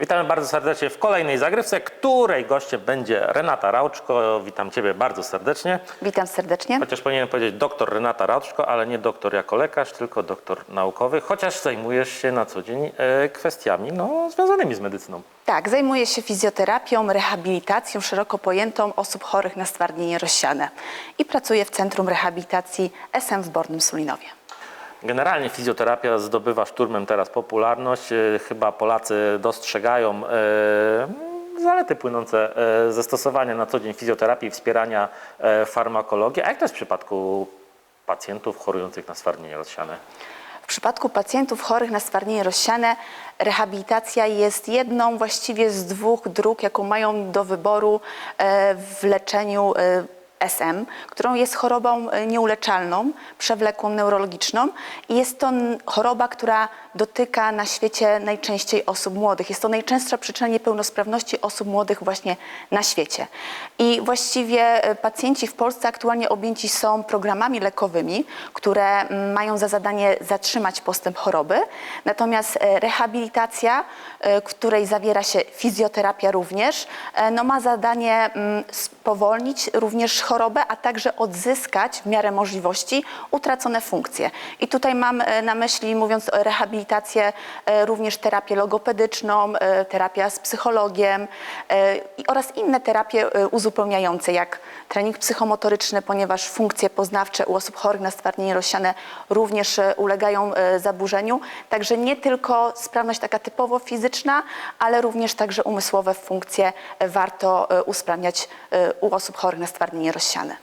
Witamy bardzo serdecznie w kolejnej zagrywce, której gościem będzie Renata Rauczko. Witam Ciebie bardzo serdecznie. Witam serdecznie. Chociaż powinienem powiedzieć doktor Renata Rauczko, ale nie doktor jako lekarz, tylko doktor naukowy, chociaż zajmujesz się na co dzień e, kwestiami no, związanymi z medycyną. Tak, zajmuję się fizjoterapią, rehabilitacją szeroko pojętą osób chorych na stwardnienie rozsiane i pracuję w Centrum Rehabilitacji SM w Bornym Sulinowie. Generalnie fizjoterapia zdobywa szturmem teraz popularność. E, Chyba Polacy dostrzegają e, zalety płynące e, ze stosowania na co dzień fizjoterapii, wspierania farmakologii. A jak to jest w przypadku pacjentów chorujących na stwardnienie rozsiane? W przypadku pacjentów chorych na stwardnienie rozsiane rehabilitacja jest jedną właściwie z dwóch dróg, jaką mają do wyboru w leczeniu SM, którą jest chorobą e, nieuleczalną, przewlekłą neurologiczną i jest to choroba, która dotyka na świecie najczęściej osób młodych. Jest to najczęstsza przyczyna niepełnosprawności osób młodych właśnie na świecie. I właściwie e, pacjenci w Polsce aktualnie objęci są programami lekowymi, które mają za zadanie zatrzymać postęp choroby. Natomiast e, rehabilitacja, której zawiera się fizjoterapia również, no ma zadanie spowolnić również chorobę, a także odzyskać w miarę możliwości utracone funkcje. I tutaj mam e, na myśli, mówiąc o rehabilitację, e, również terapię logopedyczną, e, terapia z psychologiem oraz inne terapie uzupełniające, jak trening psychomotoryczny, ponieważ funkcje poznawcze u osób chorych na stwardnienie rozsiane również ulegają zaburzeniu. Także nie tylko sprawność taka typowo fizyczna, ale również także umysłowe funkcje warto usprawniać u osób chorych na stwardnienie rozsiane. 下来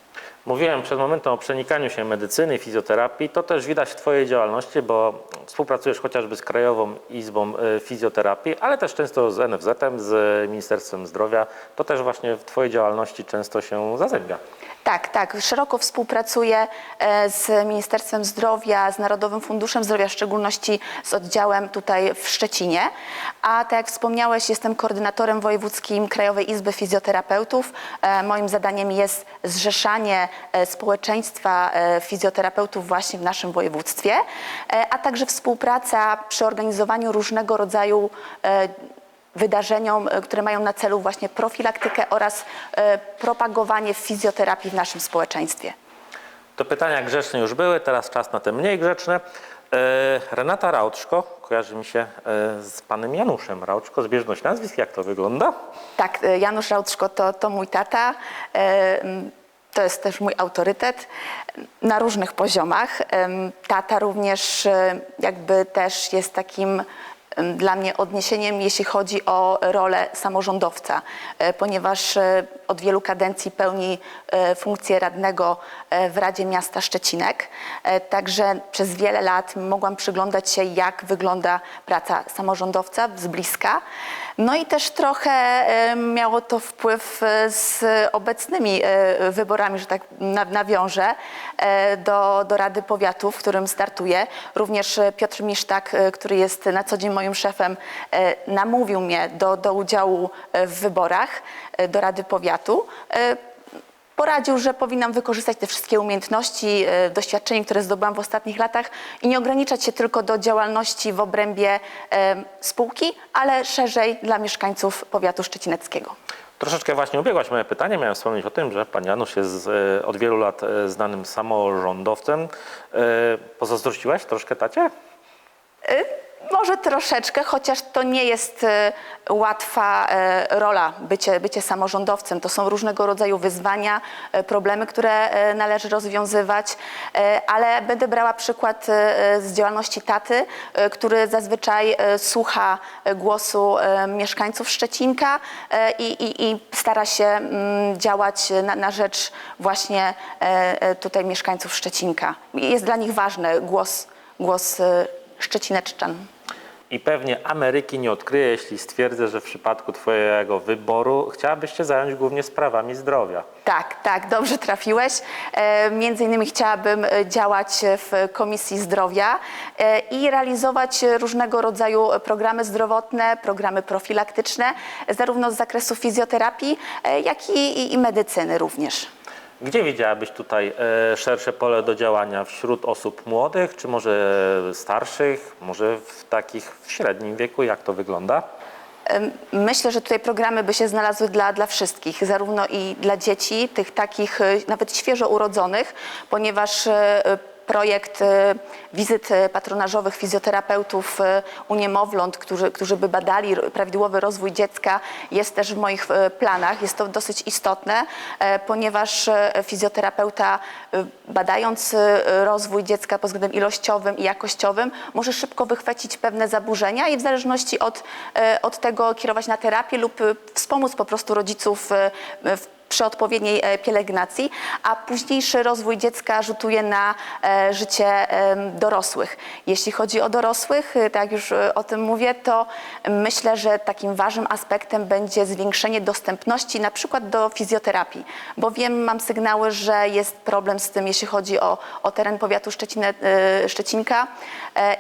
Mówiłem przed momentem o przenikaniu się medycyny fizjoterapii. To też widać w Twojej działalności, bo współpracujesz chociażby z Krajową Izbą e, Fizjoterapii, ale też często z NFZ-em, z Ministerstwem Zdrowia. To też właśnie w Twojej działalności często się zazębia. Tak, tak. Szeroko współpracuję e, z Ministerstwem Zdrowia, z Narodowym Funduszem Zdrowia, w szczególności z oddziałem tutaj w Szczecinie. A tak jak wspomniałeś, jestem koordynatorem wojewódzkim Krajowej Izby Fizjoterapeutów. E, Moim zadaniem jest zrzeszanie społeczeństwa e, fizjoterapeutów właśnie w naszym województwie, e, a także współpraca przy organizowaniu różnego rodzaju e, wydarzeniom, e, które mają na celu właśnie profilaktykę oraz e, propagowanie fizjoterapii w naszym społeczeństwie. To pytania grzeczne już były, teraz czas na te mniej grzeczne. E, Renata Rauczko kojarzy mi się e, z panem Januszem Rauczko, zbieżność nazwisk, jak to wygląda? Tak, e, Janusz Rauczko to, to mój tata. To jest też mój autorytet na różnych poziomach. Tata również e, jakby też jest takim dla mnie odniesieniem, jeśli chodzi o rolę samorządowca, e, ponieważ e, od wielu kadencji pełni funkcję radnego w Radzie Miasta Szczecinek. Także przez wiele lat mogłam przyglądać się, jak wygląda praca samorządowca z bliska. No i też trochę miało to wpływ e, z obecnymi e, wyborami, że tak na- nawiążę, e, do, do Rady Powiatu, w którym startuję. Również Piotr Misztak, który jest na co dzień moim szefem, namówił mnie do, do udziału w wyborach do Rady Powiatu. Poradził, że powinnam wykorzystać te wszystkie umiejętności, e, doświadczenie, które zdobyłam w ostatnich latach i nie ograniczać się tylko do działalności w obrębie e, spółki, ale szerzej dla mieszkańców powiatu szczecineckiego. Troszeczkę właśnie ubiegłaś moje pytanie. Miałem wspomnieć o tym, że pan Janusz jest e, od wielu lat znanym samorządowcem. Pozazdrościłaś troszkę tacie? Może troszeczkę, chociaż to nie jest e, łatwa e, rola bycie, bycie samorządowcem. To są różnego rodzaju wyzwania, e, problemy, które należy rozwiązywać, ale będę brała przykład z działalności taty, który zazwyczaj słucha głosu mieszkańców Szczecinka i, i, i stara się mm, działać na, na rzecz właśnie tutaj mieszkańców Szczecinka. Jest dla nich ważny głos, głos Szczecineczczan. I pewnie Ameryki nie odkryje, jeśli stwierdzę, że w przypadku Twojego wyboru chciałabyś się zająć głównie sprawami zdrowia. Tak, tak, dobrze trafiłeś. E, między innymi chciałabym e, działać w Komisji Zdrowia e, i realizować różnego rodzaju programy zdrowotne, programy profilaktyczne, zarówno z zakresu fizjoterapii, e, jak i, i, i medycyny również. Gdzie widziałabyś tutaj e, szersze pole do działania wśród osób młodych, czy może starszych, może w takich w średnim wieku? Jak to wygląda? Myślę, że tutaj programy by się znalazły dla, dla wszystkich, zarówno i dla dzieci, tych takich e, nawet świeżo urodzonych, ponieważ e, projekt e, wizyt e, patronażowych fizjoterapeutów e, u niemowląt, którzy, którzy by badali prawidłowy rozwój dziecka, jest też w moich planach. Jest to dosyć istotne, e, ponieważ e, fizjoterapeuta badając rozwój dziecka pod względem ilościowym i jakościowym może szybko wychwycić pewne zaburzenia i w zależności od, e, od tego kierować na terapię lub wspomóc po prostu rodziców w przy odpowiedniej e, pielęgnacji, a późniejszy rozwój dziecka rzutuje na e, życie dorosłych. Jeśli chodzi o dorosłych, e, tak już o tym mówię, to myślę, że takim ważnym aspektem będzie zwiększenie dostępności na przykład do fizjoterapii, bo wiem, mam sygnały, że jest problem z tym, jeśli chodzi o, o teren powiatu Szczecinę, e, Szczecinka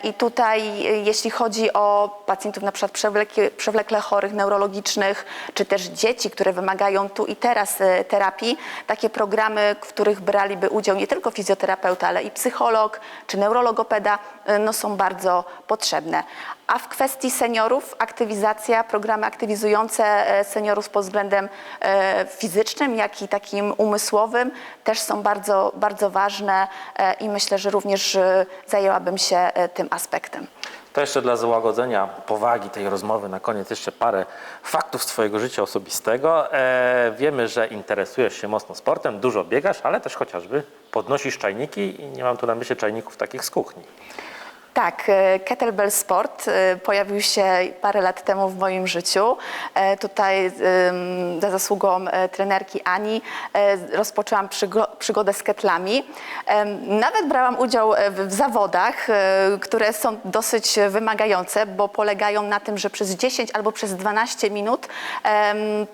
i tutaj jeśli chodzi o pacjentów na przykład przewlekle, przewlekle chorych, neurologicznych, czy też dzieci, które wymagają tu i teraz terapii, takie programy, w których braliby udział nie tylko fizjoterapeuta, ale i psycholog czy neurologopeda, e, no, są bardzo potrzebne. A w kwestii seniorów, aktywizacja, programy aktywizujące e, seniorów pod względem fizycznym, jak i takim umysłowym też są bardzo, bardzo ważne i myślę, że również zajęłabym się tym aspektem. To jeszcze dla załagodzenia powagi tej rozmowy na koniec jeszcze parę faktów z Twojego życia osobistego. E, wiemy, że interesujesz się mocno sportem, dużo biegasz, ale też chociażby podnosisz czajniki i nie mam tu na myśli czajników takich z kuchni. Tak, e, Kettlebell Sport e, pojawił się parę lat temu w moim życiu. E, Tutaj za zasługą trenerki Ani rozpoczęłam przygo- przygodę z ketlami. Nawet brałam udział w zawodach, które są dosyć wymagające, bo polegają na tym, że przez 10 albo przez 12 minut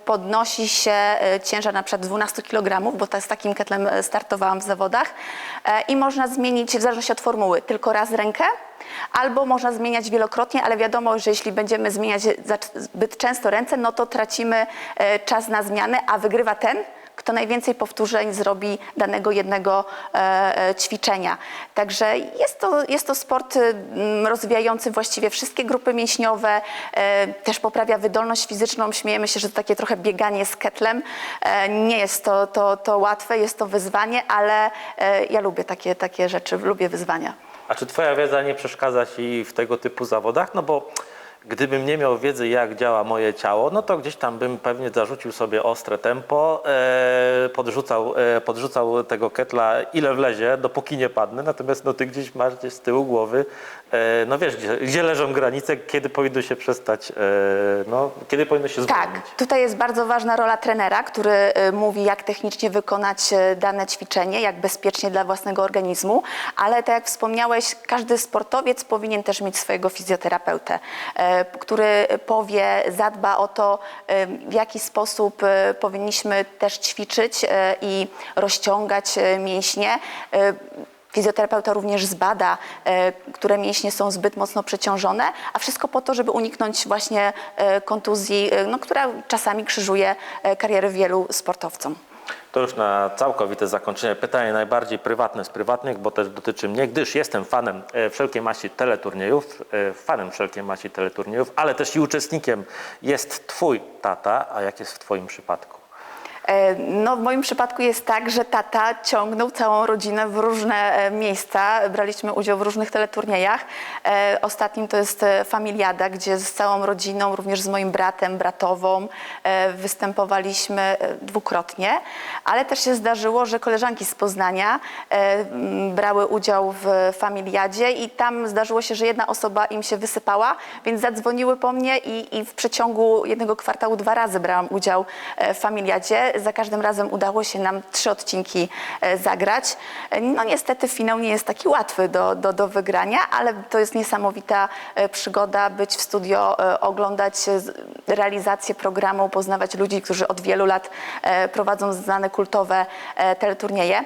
podnosi się ciężar na przykład 12 kg, bo z takim ketlem startowałam w zawodach i można zmienić w zależności od formuły tylko raz rękę, Albo można zmieniać wielokrotnie, ale wiadomo, że jeśli będziemy zmieniać zbyt często ręce, no to tracimy e, czas na zmianę, a wygrywa ten, kto najwięcej powtórzeń zrobi danego jednego e, e, ćwiczenia. Także jest to, jest to sport rozwijający właściwie wszystkie grupy mięśniowe, też poprawia wydolność fizyczną. Śmiejemy się, że to takie trochę bieganie z ketlem. Nie jest to, to, to łatwe, jest to wyzwanie, ale ja lubię takie, takie rzeczy, lubię wyzwania. A czy Twoja wiedza nie przeszkadza Ci w tego typu zawodach? No bo gdybym nie miał wiedzy, jak działa moje ciało, no to gdzieś tam bym pewnie zarzucił sobie ostre tempo, e, podrzucał, e, podrzucał tego ketla ile wlezie, dopóki nie padnę. Natomiast no, Ty gdzieś masz gdzieś z tyłu głowy, e, no wiesz, gdzie, gdzie leżą granice, kiedy powinno się przestać, e, no, kiedy powinno się zwolnić. Tak, tutaj jest bardzo ważna rola trenera, który y, mówi, jak technicznie wykonać y, dane ćwiczenie, jak bezpiecznie dla własnego organizmu, ale tak jak wspomniałeś, każdy sportowiec powinien też mieć swojego fizjoterapeutę, y, który powie, zadba o to, y, w jaki sposób y, powinniśmy też ćwiczyć i rozciągać mięśnie. Fizjoterapeuta również zbada, e, które mięśnie są zbyt mocno przeciążone, a wszystko po to, żeby uniknąć właśnie e, kontuzji, e, no, która czasami krzyżuje e, kariery wielu sportowcom. To już na całkowite zakończenie pytanie najbardziej prywatne z prywatnych, bo też dotyczy mnie, gdyż jestem fanem e, wszelkiej maści teleturniejów, e, fanem wszelkiej maści teleturniejów, ale też i uczestnikiem jest Twój tata, a jak jest w Twoim przypadku? E, No, w moim przypadku jest tak, że tata ciągnął całą rodzinę w różne e, miejsca. Braliśmy udział w różnych teleturniejach. E, Ostatnim to jest Familiada, gdzie z całą rodziną, również z moim bratem, bratową, występowaliśmy dwukrotnie. Ale też się zdarzyło, że koleżanki z Poznania brały udział w Familiadzie i tam zdarzyło się, że jedna osoba im się wysypała, więc zadzwoniły po mnie i, i w przeciągu jednego kwartału dwa razy brałam udział w Familiadzie. Za każdym razem udało się nam trzy odcinki e, zagrać. E, No niestety finał nie jest taki łatwy do, do, do wygrania, ale to jest niesamowita e, przygoda być w studio, oglądać realizację programu, poznawać ludzi, którzy od wielu lat prowadzą znane kultowe teleturnieje.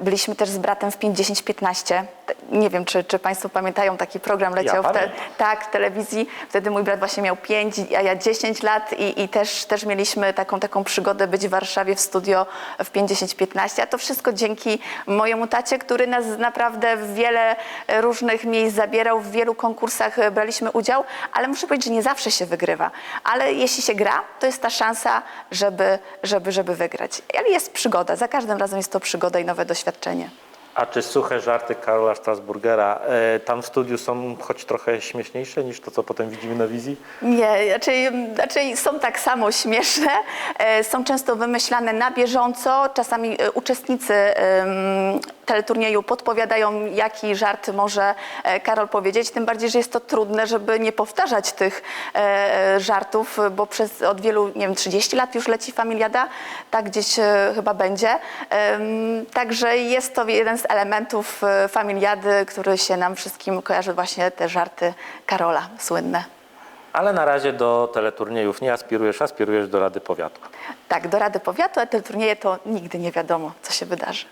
Byliśmy też z bratem w 5-10-15 te- nie wiem, czy, czy Państwo pamiętają, taki program leciał w, te, pamiętam. tak, w telewizji. Wtedy mój brat właśnie miał 5, a ja 10 lat i, i też, też mieliśmy taką, taką przygodę być w Warszawie w studio w 50-15, a to wszystko dzięki mojemu tacie, który nas naprawdę w wiele różnych miejsc zabierał, w wielu konkursach braliśmy udział, ale muszę powiedzieć, że nie zawsze się wygrywa. Ale jeśli się gra, to jest ta szansa, żeby, żeby, żeby wygrać. Ale jest przygoda, za każdym razem jest to przygoda i nowe doświadczenie. A czy suche żarty Karola Strasburgera e, tam w studiu są choć trochę śmieszniejsze niż to, co potem widzimy na wizji? Nie, raczej, raczej są tak samo śmieszne, e, są często wymyślane na bieżąco. Czasami e, uczestnicy teleturnieju podpowiadają, jaki żart może e, Karol powiedzieć. Tym bardziej, że jest to trudne, żeby nie powtarzać tych e, żartów, bo przez od wielu, nie wiem, 30 lat już leci Familiada, tak gdzieś e, chyba będzie. Także jest to jeden z elementów Familiady, który się nam wszystkim kojarzy, właśnie te żarty Karola słynne. Ale na razie do teleturniejów nie aspirujesz, aspirujesz do Rady Powiatu. Tak, do Rady Powiatu, a te turnieje to nigdy nie wiadomo, co się wydarzy.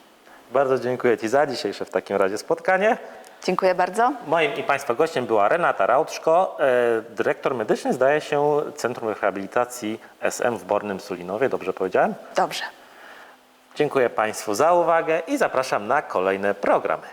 Bardzo dziękuję Ci za dzisiejsze w takim razie spotkanie. Dziękuję bardzo. Moim i Państwa gościem była Renata Rautszko, e, dyrektor medyczny, zdaje się, Centrum Rehabilitacji SM w Bornym Sulinowie. Dobrze powiedziałem? Dobrze. Dziękuję Państwu za uwagę i zapraszam na kolejne programy.